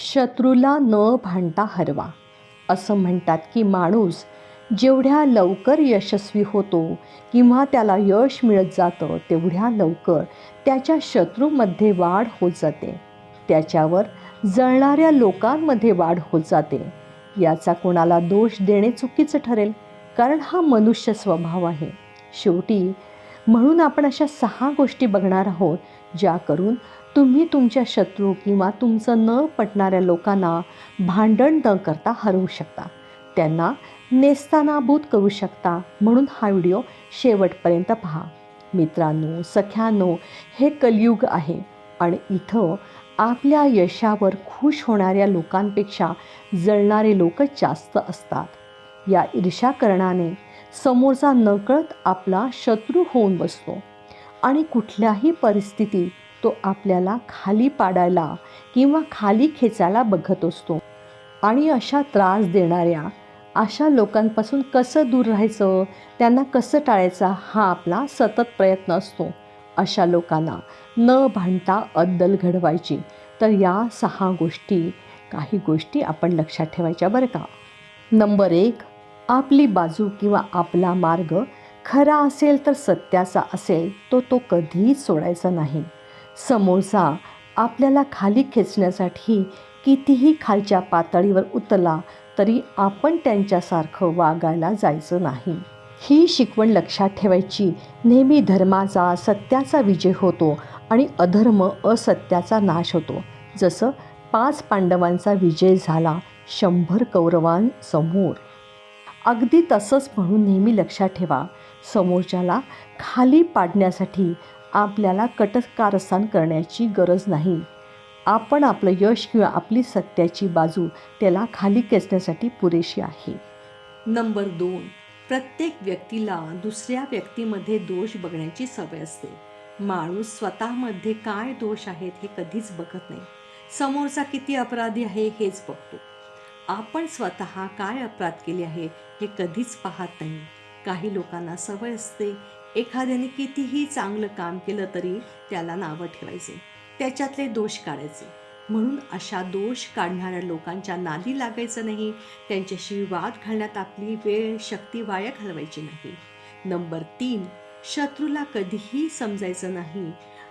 शत्रूला न भांडता हरवा. असं म्हणतात की माणूस जेवढ्या लवकर यशस्वी होतो किंवा त्याला यश मिळत जातं तेवढ्या लवकर त्याच्या शत्रूमध्ये वाढ होत जाते. त्याच्यावर जळणाऱ्या लोकांमध्ये वाढ होत जाते. याचा कोणाला दोष देणे चुकीचं ठरेल? कारण हा मनुष्य स्वभाव आहे. शेवटी म्हणून आपण अशा सहा गोष्टी बघणार आहोत ज्या करून तुम्ही तुमच्या शत्रू किंवा तुमचं न पटणाऱ्या लोकांना भांडण न करता हरवू शकता. त्यांना नेस्तानाभूत करू शकता म्हणून हा व्हिडिओ शेवटपर्यंत पहा. मित्रांनो सख्यानो हे कलयुग आहे आणि इथं आपल्या यशावर खुश होणाऱ्या लोकांपेक्षा जळणारे लोक जास्त असतात. या ईर्ष्याकरणाने समोरचा नकळत आपला शत्रू होऊन बसतो आणि कुठल्याही परिस्थितीत तो आपल्याला खाली पाडायला किंवा खाली खेचायला बघत असतो. आणि अशा त्रास देणाऱ्या अशा लोकांपासून कसं दूर राहायचं त्यांना कसं टाळायचं हा आपला सतत प्रयत्न असतो. अशा लोकांना न भांडता अद्दल घडवायची. तर या सहा गोष्टी काही गोष्टी आपण लक्षात ठेवायच्या बरं का? नंबर एक आपली बाजू किंवा आपला मार्ग खरा असेल तर सत्याचा असेल तो तो कधीच सोडायचा नाही. समोरचा आपल्याला खाली खेचण्यासाठी कितीही खालच्या पातळीवर उतरला तरी आपण त्यांच्यासारखं वागायला जायचं नाही. ही शिकवण लक्षात ठेवायची नेहमी धर्माचा सत्याचा विजय होतो आणि अधर्म असत्याचा नाश होतो. जसं पाच पांडवांचा विजय झाला शंभर कौरवांसमोर अगदी तसंच म्हणून नेहमी लक्षात ठेवा समोरच्याला खाली पाडण्यासाठी आपल्याला कटकारस्थान करण्याची गरज नाही. आपण आपलं यश किंवा आपली सत्याची बाजू त्याला खाली खेचण्यासाठी पुरेशी आहे. नंबर दोन. प्रत्येक व्यक्तीला दुसऱ्या व्यक्तीमध्ये दोष बघण्याची सवय असते. माणूस स्वतःमध्ये काय दोष आहेत हे कधीच बघत नाही. समोरचा किती अपराधी आहे हेच बघतो. आपण स्वतः काय अपराध केले आहे हे कधीच पाहत नाही. काही लोकांना सवय असते एखाद्याने कितीही चांगलं काम केलं तरी त्याला नावं ठेवायचे. त्याच्यातले दोष काढायचे. म्हणून अशा दोष काढणाऱ्या लोकांच्या नादी लागायचं नाही. त्यांच्याशी वाद घालण्यात आपली वेळ शक्ती वाया घालवायची नाही. नंबर तीन शत्रूला कधीही समजायचं नाही.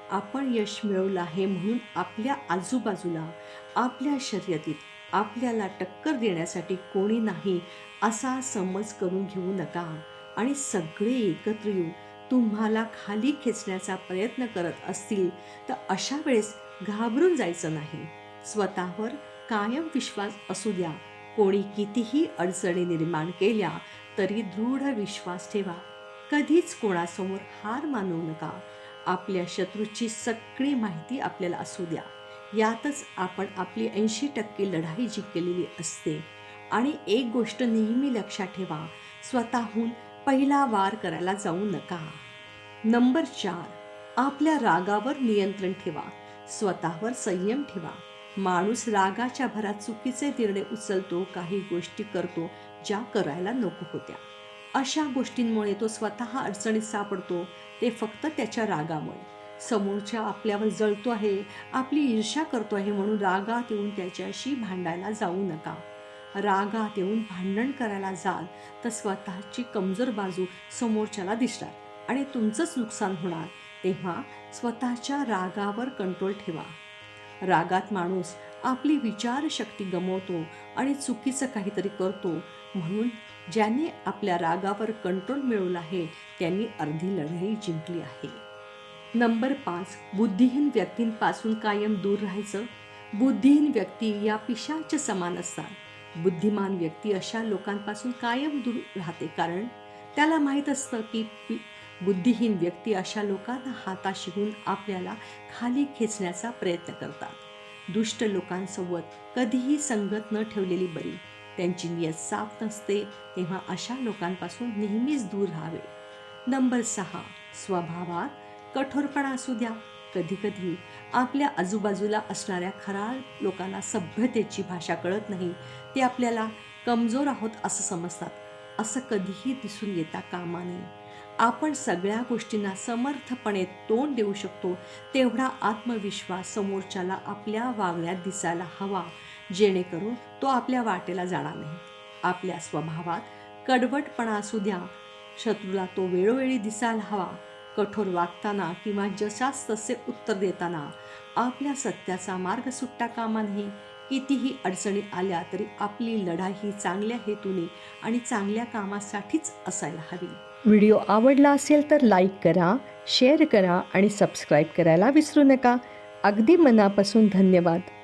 आपण यश मिळवलं आहे म्हणून आपल्या आजूबाजूला आपल्या शर्यतीत आपल्याला टक्कर देण्यासाठी कोणी नाही असा समज करून घेऊ नका. आणि सगळे एकत्र येऊन तुम्हाला खाली खेचण्याचा प्रयत्न करत असतील तर अशा वेळेस घाबरून जायचं नाही. स्वतःवर कायम विश्वास असू द्या. कोणी कितीही अडचणी निर्माण केल्या तरी दृढ विश्वास ठेवा. कधीच कोणासमोर हार मानू नका. आपल्या शत्रूची सगळी माहिती आपल्याला असू द्या. यातच आपण आपली ऐंशी टक्के लढाई जिंकलेली असते. आणि एक गोष्ट नेहमी लक्षात ठेवा. स्वतःहून पहिला वार करायला जाऊ नका. नंबर चार आपल्या रागावर नियंत्रण ठेवा. स्वतःवर संयम ठेवा. माणूस रागाच्या भरात चुकीचे निर्णय उचलतो काही गोष्टी करतो ज्या करायला नको होत्या. अशा गोष्टींमुळे तो स्वतः अडचणीत सापडतो ते फक्त त्याच्या रागामुळे. समोरच्या आपल्यावर जळतो आहे आपली ईर्ष्या करतो आहे म्हणून रागात येऊन त्याच्याशी भांडायला जाऊ नका. रागात येऊन भांडण करायला जाल तर स्वतःची कमजोर बाजू समोरच्याला दिसणार आणि तुमचंच नुकसान होणार. तेव्हा स्वतःच्या रागावर कंट्रोल ठेवा. रागात माणूस आपली विचारशक्ती गमवतो आणि चुकीचं काहीतरी करतो. म्हणून ज्याने आपल्या रागावर कंट्रोल मिळवला आहे त्यांनी अर्धी लढाई जिंकली आहे. नंबर पाच. बुद्धिहीन व्यक्तींपासून कायम दूर राहायचं. बुद्धिहीन व्यक्ती या पिशाच्या समान असतात. बुद्धिमान व्यक्ती अशा लोकांपासून कायम दूर राहते. कारण त्याला माहीत असतं की बुद्धिहीन व्यक्ती अशा लोकांना हाताशी घेऊन आपल्याला खाली खेचण्याचा प्रयत्न करतात. दुष्ट लोकांसोबत कधीही संगत न ठेवलेली बरी. त्यांची नियत साफ नसते तेव्हा अशा लोकांपासून नेहमीच दूर राहावे. नंबर सहा. स्वभावात कठोरपणा असू द्या. कधीकधी आपल्या आजूबाजूला असणाऱ्या खरा लोकांना सभ्यतेची भाषा कळत नाही ते आपल्याला कमजोर आहोत असं समजतात. असं कधीही दिसून येता कामा नये आपण सगळ्या गोष्टींना समर्थपणे तोंड देऊ शकतो तेवढा आत्मविश्वास समोरच्याला आपल्या वागण्यात दिसायला हवा जेणेकरून तो आपल्या वाटेला जाणार नाही. आपल्या स्वभावात कडवटपणा असू द्या शत्रूला तो वेळोवेळी दिसायला हवा कठोर वागताना किंवा जशास तसे उत्तर देताना आपल्या सत्याचा मार्ग सुट्टा कामा नये. कितीही अडचणी आल्या तरी आपली लढाई ही चांगल्या हेतूने आणि चांगल्या कामासाठीच असायला हवी. व्हिडिओ आवडला असेल तर लाईक करा शेअर करा आणि सबस्क्राईब करायला विसरू नका. अगदी मनापासून धन्यवाद.